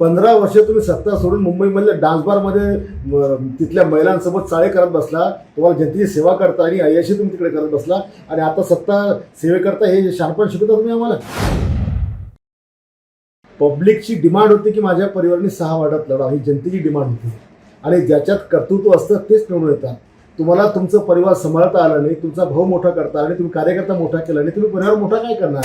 पंधरा वर्ष तुम्ही सत्ता सोडून मुंबईमधल्या डान्स बारमध्ये तिथल्या महिलांसोबत चाळे करत बसला तुम्हाला जनतेची सेवा करता आणि अयशी तुम्ही तिकडे करत बसला. आणि आता सत्ता सेवेकरता हे शार्पण शिकवता तुम्ही आम्हाला. पब्लिकची डिमांड होती की माझ्या परिवाराने सहा वार्डात लढा ही जनतेची डिमांड होती. आणि ज्याच्यात कर्तृत्व असतं तेच निवडून येतात. तुम्हाला तुमचं परिवार सांभाळता आला नाही तुमचा भाऊ मोठा करता आणि तुम्ही कार्यकर्ता मोठा केला नाही तुम्ही परिवार मोठा काय करणार?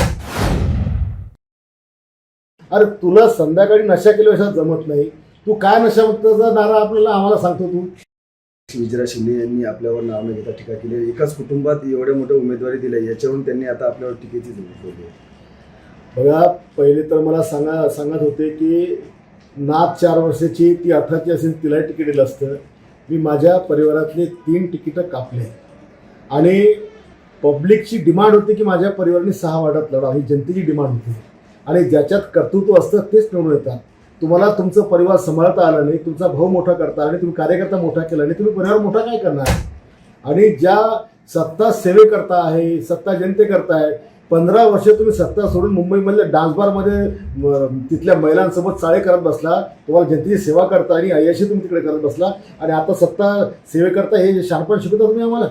अरे तुला संध्याकाळी नशा केल्याशिवाय जमत नाही. तू काय नशामुक्ताचा नारा आपल्याला आम्हाला सांगतो तू? विजयराज शिंदे यांनी आपल्यावर नाव न घेता टीका केली. एकाच कुटुंबात एवढ्या मोठ्या उमेदवारी दिल्या याच्यावरून त्यांनी आता आपल्यावर टीकेची केली. बघा पहिले तर मला सांगा सांगत होते की नात चार वर्षाची ती अठराची असेल तिलाही तिकीट दिलं असतं. मी माझ्या परिवारातले तीन तिकीटं कापले. आणि पब्लिकची डिमांड होती की माझ्या परिवाराने सहा वार्डात लढा ही जनतेची डिमांड होती. आणि ज्याच्यात कर्तृत्व असतं तेच निवडून येतात. तुम्हाला तुमचं परिवार सांभाळता आला नाही तुमचा भाऊ मोठा करता आणि तुम्ही कार्यकर्ता मोठा केला नाही तुम्ही परिवार मोठा काय करणार? आणि ज्या सत्ता सेवेकरता आहे सत्ता जनतेकरता आहे पंधरा वर्ष तुम्ही सत्ता सोडून मुंबईमधल्या डान्सबारमध्ये तिथल्या महिलांसोबत चाळे करत बसला तुम्हाला जनतेची सेवा करता आणि अय्याशी तुम्ही तिकडे करत बसला आणि आता सत्ता सेवेकरता हे शाणपण शिकवता तुम्ही आम्हाला?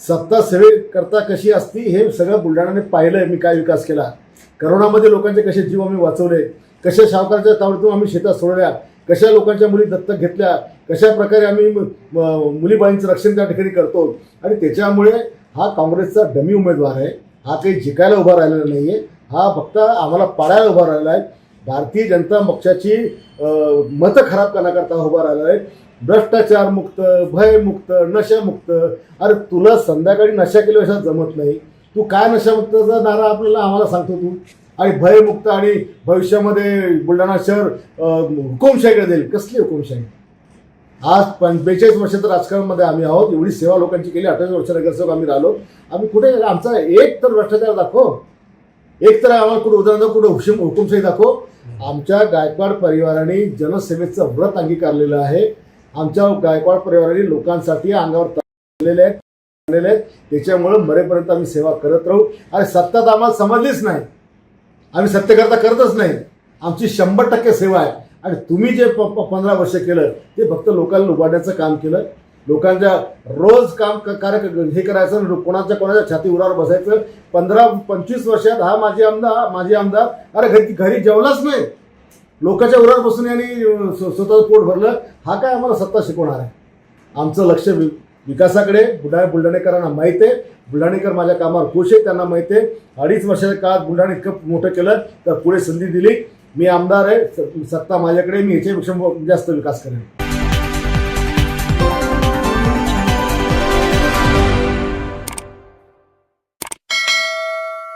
सत्ता सेवेकरता कशी असती हे सगळं बुलढाण्याने पाहिलंय मी काय विकास केला. करोनामध्ये लोकांचे कसे जीव आम्ही वाचवले कशा सावकाराच्या तावडीतून आम्ही शेतात सोडल्या कशा लोकांच्या मुली दत्तक घेतल्या कशा प्रकारे आम्ही मुलीबाईंचं मुलीबाळींचं रक्षण त्या ठिकाणी करतो आणि त्याच्यामुळे हा काँग्रेसचा डमी उमेदवार आहे हा काही जिकायला उभा राहिलेला नाही आहे हा फक्त आम्हाला पाडायला उभा राहिला आहे. भारतीय जनता पक्षाची मतं खराब करण्याकरता उभा राहिला आहे. भ्रष्टाचारमुक्त भयमुक्त नशामुक्त अरे तुला संध्याकाळी नशा केल्याशिवाय जमत नाही. तू काय नशामुक्तचा नारा आपल्याला आम्हाला सांगतो तू? आणि भयमुक्त आणि भविष्यामध्ये बुलढाणा शहर हुकुमशाहीकडे देईल कसली हुकुमशाही? आज पं बेचाळीस वर्षाचं राजकारणामध्ये आम्ही आहोत. एवढी सेवा लोकांची केली. अठ्ठावीस वर्ष नगरसेवक आम्ही राहिलो. आम्ही कुठे आमचा एक तर भ्रष्टाचार दाखव. एक तर आम्हाला कुठे उदाहरण कुठे हुकुम हुकुमशाही दाखव. आमच्या गायकवाड परिवाराने जनसेवेचं व्रत अंगीकारलेलं आहे. आमच्या गायकवाड परिवाराने लोकांसाठी अंगावर ताणलेले आहेत आणलेले आहेत. त्याच्यामुळे मरेपर्यंत आम्ही सेवा करत राहू. आणि सत्ता तर आम्हाला समजलीच नाही. आम्ही सत्यकर्ता करतच नाही. आमची शंभर टक्के सेवा आहे. आणि तुम्ही जे प पंधरा वर्ष केलं ते फक्त लोकांना लुबाडण्याचं काम केलं. लोकांच्या रोज काम क- कार्य हे करायचं आणि कोणाच्या कोणाच्या छाती उरावर बसायचं. पंधरा पंचवीस वर्षात हा माझी आमदार माझी आमदार अरे घरी घरी जेवलाच नाही. लोकांच्या उरावर बसून यांनी स्वतःचं पोट भरलं. हा काय आम्हाला सत्ता शिकवणार आहे? आमचं लक्ष विकासाकडे बुलढाणा बुलढाणेकरांना माहीत आहे. बुलढाणेकर माझ्या कामावर खुश आहे त्यांना माहीत आहे. अडीच वर्षाच्या काळात बुलढाणा इतकं मोठं केलं तर पुढे संधी दिली. मी आमदार आहे स- सत्ता माझ्याकडे मी ह्याच्यापेक्षा जास्त विकास करेन.